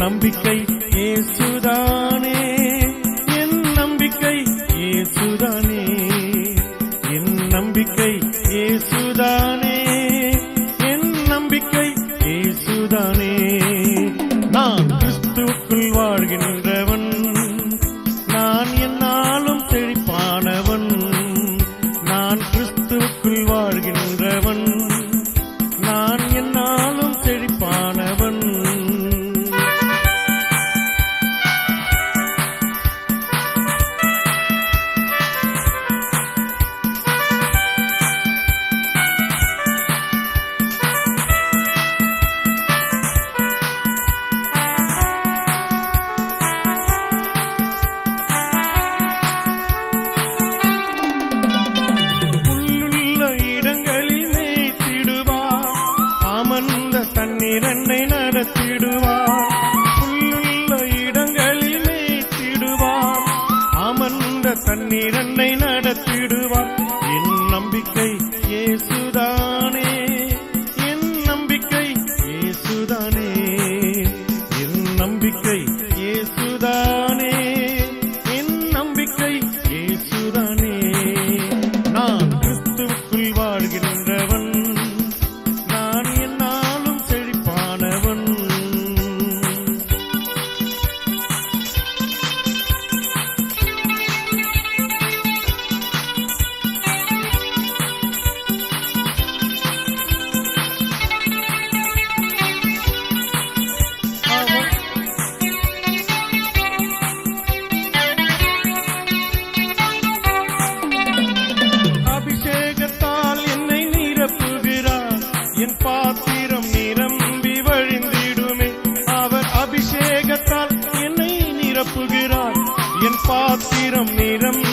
நம்பிக்கை ஏசுதான். நடத்திடுவார் பாத்திரம் நிரம்பி